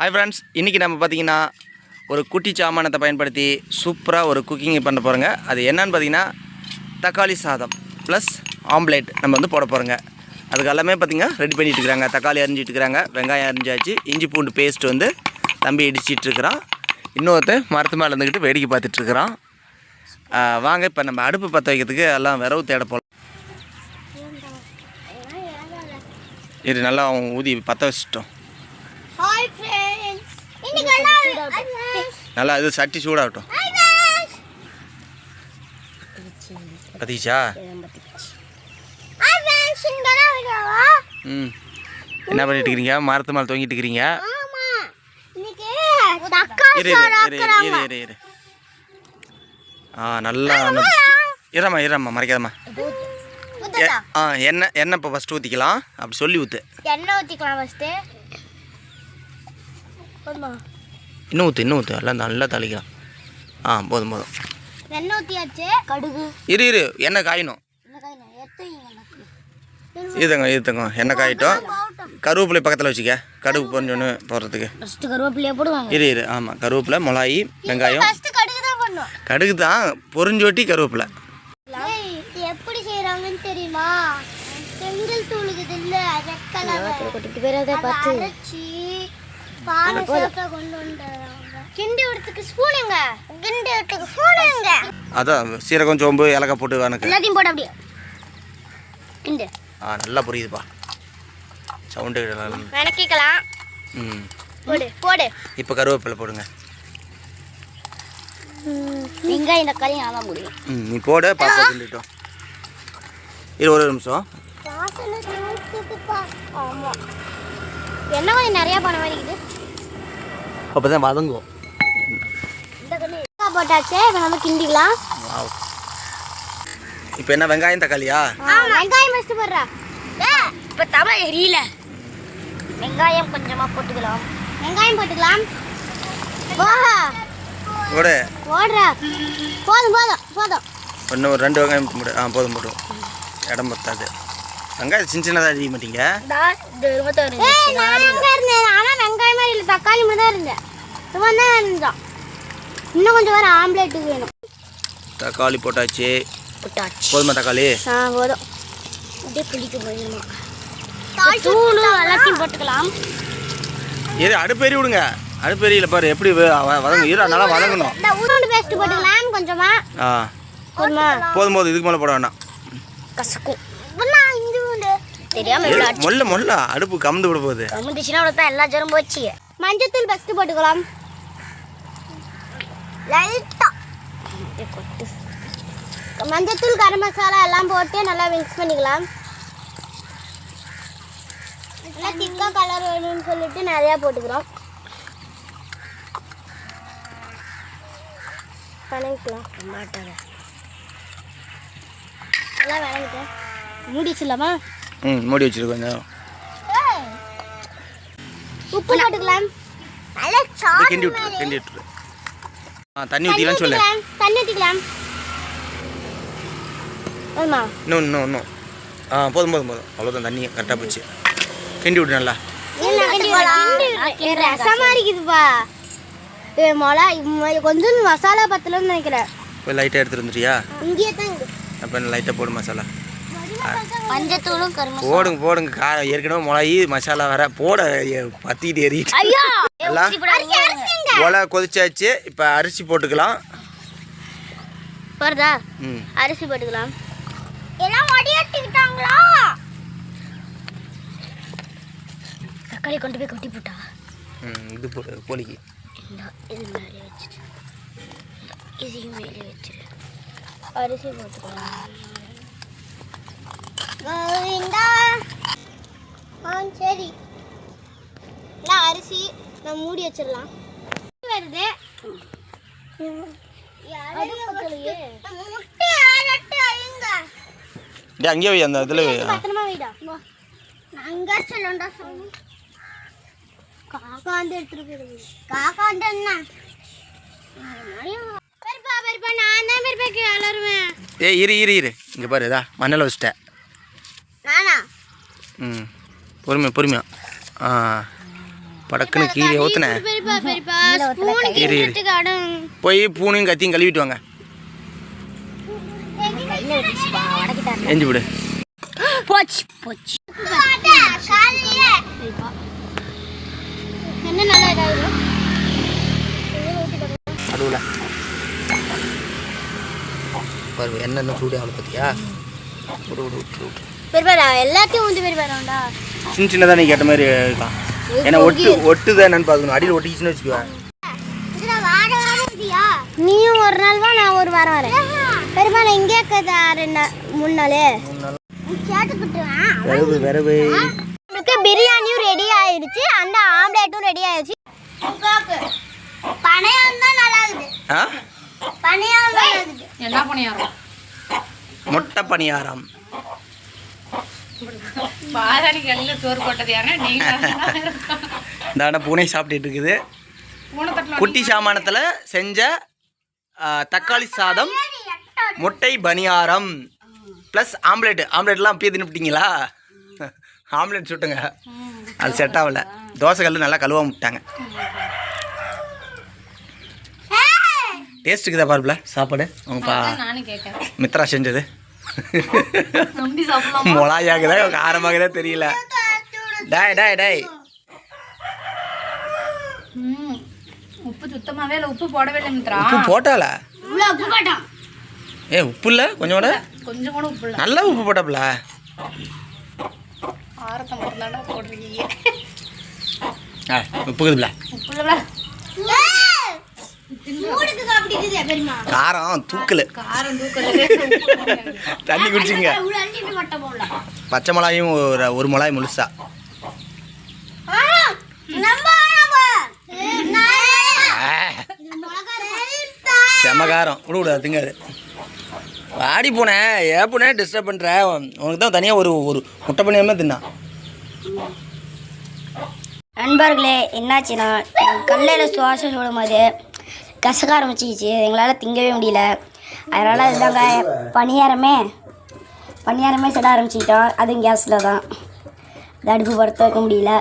Hi friends இன்றைக்கி நம்ம பார்த்தீங்கன்னா ஒரு குட்டி சாமானத்தை பயன்படுத்தி சூப்பராக ஒரு குக்கிங் பண்ண போகிறோங்க அது என்னன்னு பார்த்தீங்கன்னா தக்காளி சாதம் ப்ளஸ் ஆம்லேட் நம்ம வந்து போட போகிறோங்க அதுக்கு எல்லாமே பார்த்திங்கன்னா ரெடி பண்ணிகிட்டு இருக்கிறாங்க. தக்காளி அரிஞ்சிட்டு இருக்கிறாங்க. வெங்காயம் அரிஞ்சாச்சு. இஞ்சி பூண்டு பேஸ்ட் வந்து தம்பி இடிச்சிட்டு இருக்கிறான். மரத்து மேலே இருந்துக்கிட்டு வேடிக்கை பார்த்துட்ருக்குறான் வாங்க இப்போ நம்ம அடுப்பு பற்ற வைக்கிறதுக்கு எல்லாம் விரவு தேட போகலாம் இது நல்லா அவன் ஊதி பற்ற வச்சிட்டோம் ஹாய் ஃப்ரெண்ட்ஸ் இன்னைக்கு எல்லாம் நல்லா இது சட்டி சூடாகட்டும். பத்திச்சா ம். என்ன பண்ணிட்டு இருக்கிறீங்க? மரத்து மேலே தொங்கிட்டு இருக்கிறீங்க? ஆமா. இன்னைக்கு தக்காளி இரு இரு சாதம் இரு இரு ஆக்குறாங்க இரு இரு. ஆ நல்லா இரம்மா இரம்மா மறைக்காதம்மா. ஆ எண்ணெய் எண்ணெய் இப்போ ஃபஸ்ட்டு ஊற்றிக்கலாம் அப்படி சொல்லி ஊற்று எண்ணெய் ஊத்திக்கலாம் ஃபர்ஸ்ட் போதுமா? இன்னும் ஊற்று இன்னும் ஊற்று எல்லாம் நல்லா தளிக்கலாம் ஆ போதும் போதும். எண்ணெய் ஊத்தியாச்சு? கடுகு. இரு இரு. எண்ணெய் காயணும். இதுங்க இதுங்க. எண்ணெய் காயிட்டும். கருவேப்பிலை பக்கத்தில் வச்சுக்க. கடுகு கொஞ்சோன்னு போடுறதுக்கு. ஃபர்ஸ்ட் கருவேப்பிலையே போடுவாங்க. இரு இரு. ஆமாம் கருவேப்பிலை மிளகாய் வெங்காயம். ஃபர்ஸ்ட் கடுகு தான் பண்ணும் கடுகு தான் பொறிஞ்சோட்டி கருவேப்பிலை. இது எப்படி செய்யறாங்கன்னு தெரியுமா? செங்கல் தூளுக்குது இல்ல அதான் சீரகம் சோம்பு ஏலக்காய் போட்டு எல்லாத்தையும் போட அப்படியே. கிண்டு. ஆ நல்லா புரியுதுப்பா. சவுண்டு வணக்கிக்கலாம் ம். போடு போடு. இப்போ கருவேப்பிலை போடுங்க. வெங்காயம் தக்காளி நல்லா முடியும் ம் நீ போடு பாப்பா கிண்டிட்டோம். இரு ஒரு நிமிஷம். என்ன கொஞ்சம் நிறைய பண்ண மாதிரி இருக்குது அப்போ தான் வதங்குவோம் போட்டாச்சு? இப்போ நம்ம கிண்டிக்கலாம். வாவ். இப்போ என்ன வெங்காயம் தக்காளியா? வெங்காயம் ஃபஸ்ட்டு போடுறா. இப்போ தவளை எரியல. வெங்காயம் கொஞ்சமா போட்டுக்கலாம். வெங்காயம் போட்டுக்கலாம். போஹா கூட ஓடுறா போதும் போதும் போதும். ஒரு ரெண்டு வெங்காயம் போடு ஆ போதும் போதும் இடம் பத்தாது. வெங்காயம் சின்ன சின்னதாக அறிய மாட்டீங்க? ஏய், நான் அங்க இருந்தேன். ஆனா வெங்காயம் மாதிரி இல்லை. தக்காளி மாதிரி தான் இருந்தேன். சும்மா தான் இருந்தோம். இன்னும் கொஞ்சம் வேற ஆம்லேட்டுக்கு வேணும். தக்காளி போட்டாச்சு. போட்டாச்சு. போதுமா தக்காளி? ஆ போதும். அப்படியே புளிக்க போயிடுமா? தூள் எல்லாத்தையும் போட்டுக்கலாம். இரு அடுப்பேறி விடுங்க. அடுப்பேரியில் பாரு எப்படி வ- வ- வதங்கும் இரு நல்லா வதங்கணும். இந்த உருண்டு பேஸ்ட் போட்டுக்கலாம் கொஞ்சமா. ஆ. போதுமா? போதும் போதும். இதுக்கு மேலே போட வேண்டாம் கசக்கும். தெரியாம இரு, மொல்ல மொல்ல அடுப்பு கமந்து விட போகுது. கமுந்துச்சுன்னா அவ்வளோ தான் எல்லா ஜரம் போச்சு. மஞ்சத்தூள் ஃபஸ்ட்டு போட்டுக்கலாம். லைட்டா. கொட்டு. மஞ்சத்தூள் கரம் மசாலா எல்லாம் போட்டு நல்லா மிக்ஸ் பண்ணிக்கலாம். நல்லா திக்காக கலர் வேணும்னு சொல்லிட்டு நிறையா போட்டுக்கிறோம். வணங்கிக்கலாம். நல்லா வணங்கிட்டேன் மூடிச்சிடலாமா? ம் மூடி வச்சிரு கொஞ்சம். உப்பு போட்டுக்கலாம். கிண்டி விட்டுரு கிண்டி விட்டுரு. ஆ தண்ணி ஊற்றிக்கலாம்னு சொல்லு தண்ணி ஊற்றிக்கலாம் ஆமா இன்னும் இன்னும் இன்னும் ஆ போதும் போதும் போதும். அவ்வளோதான் தண்ணி கரெக்டாக போச்சு. கிண்டி விட்டு நல்லா. ரசமா இருக்குதுப்பா ஏ மொளா இம்ம- கொஞ்சம் மசாலா பத்தலன்னு நினைக்கிறேன். போய் லைட்டாக எடுத்துட்டு வந்துட்டியா? இங்கேயே தான் அப்போ லைட்டாக போடு மசாலா. மஞ்சத்தூளும் போடுங்க போடுங்க. கா ஏற்கனவே மிளகி மசாலா வேற போட பத்திட்டு எறி ஐயோ எல்லாம் ஒலை கொதிச்சாச்சு இப்போ அரிசி போட்டுக்கலாம். வருதா ம். அரிசி போட்டுக்கலாம். எல்லாம் வடிகட்டிக்கிட்டாங்களா? தக்காளி கொண்டு போய் கொட்டி போட்டா? ம் இது போட்டு கோழிக்கு. இது மேலே வச்சுட்டு இதையும் மேலே வச்சிரு அரிசி போட்டுக்கலாம். கோவிந்தா. ஆ சரி. நான் அரிசி நான் மூடி வச்சிடலாம். வருது. டே அங்கேயே வை அந்த இதில் வை. பத்திரமா வைடா. அங்க சொல்லண்டா சொல்லு. எடுத்துட்டு போயிடுது என்ன? பெருப்பா பெருப்பா நான் தான் பெருப்பாக்கு வளருவேன் ஏய் இரு இரு இரு. இங்கே பாரு இதா மண்ணில் வச்சுட்டேன். ம் பொறுமையா பொறுமையா. ஆ படக்குன்னு கீரை ஊற்றுனேன் போய் பூனையும் கத்தியும் கழுவிட்டு வாங்க. எஞ்சி விடு. போச்சு போச்சு. நடுவில். பாரு என்ன சூடு ஆகல பார்த்தியா விடு விடு விட்டு விட்டு பெரியப்பா நான் எல்லாத்தையும் வந்து பெரியப்பாடா சின்ன சின்னதாக நீ கேட்ட மாதிரி இருக்கலாம் ஏன்னா ஒட்டு ஒட்டுதான் என்னன்னு பார்க்கணும். அடியில் ஒட்டிச்சுன்னு வச்சுக்குவேன் நீயும் ஒரு நாள் வா நான் ஒரு வாரம் வரேன். பெரியப்பா நான் இங்கே இருக்கதா ரெண்டு நாள் மூணு நாள்? விரவு விரவு. உங்களுக்கு பிரியாணியும் ரெடி ஆயிடுச்சு அந்த ஆம்லேட்டும் ரெடி ஆயிடுச்சு பனையம் தான் நல்லா இருக்குது என்ன பணியாரம்? முட்டை பணியாரம். பாதாணி கல்லில் சோறு போட்டது யாருன்னா நீங்க இந்தாண்ட பூனை சாப்பிட்டுட்டு இருக்குது. குட்டி சாமானத்தில் செஞ்ச தக்காளி சாதம் முட்டை பணியாரம் ப்ளஸ் ஆம்லேட் ஆம்லேட்லாம் அப்பயே தின்னுப்பிட்டீங்களா ஆம்லேட் சுட்டுங்க. அது செட் ஆகல. தோசை கல் நல்லா கழுவ விட்டாங்க. டேஸ்ட்டுக்கு தான் பாருப்ல சாப்பாடு? உங்க பா மித்ரா செஞ்சது. சாப்பிடலாம்? மொளாயாகுதா? காரமாகுதா தெரியல. டாய் டாய் டாய். உப்பு சுத்தமாவே இல்லை. உப்பு போடவே இல்லை உப்பு போட்டால? உப்பு போட்டோம் ஏ உப்பு இல்லை கொஞ்சம் கூட கொஞ்சம் கூட உப்பு இல்லை நல்லா உப்பு போட்டாப்ல ஆரத்தை மட்டும் தாண்டா போடுறீங்க. ஆ உப்புக்குதுப்ல உப்பு இல்லை மூடுக்கு அப்படி இருக்குது பெரியமா காரம் தூக்கல. தண்ணி குடிச்சிங்க. பச்சை மிளகாயும் ஒரு ஒரு மிளகாய் முழுசா. செமகாரம் விட விடாது திங்காது. வாடி போனேன் ஏன் டிஸ்டர்ப் பண்ணுற உனக்கு தான் தனியாக ஒரு ஒரு முட்டை பண்ணியாமல் தின்னா. நண்பர்களே என்னாச்சுன்னா கல்லையில் சுவாசம் சொல்லும் போது கசக்க ஆரம்பிச்சிச்சு எங்களால் திங்கவே முடியல. அதனால் அதுதாங்க பணியாரமே பணியாரமே சுட ஆரம்பிச்சிட்டோம் அதுவும் கேஸில் தான். அடுப்பு படுத்த வைக்க முடியல.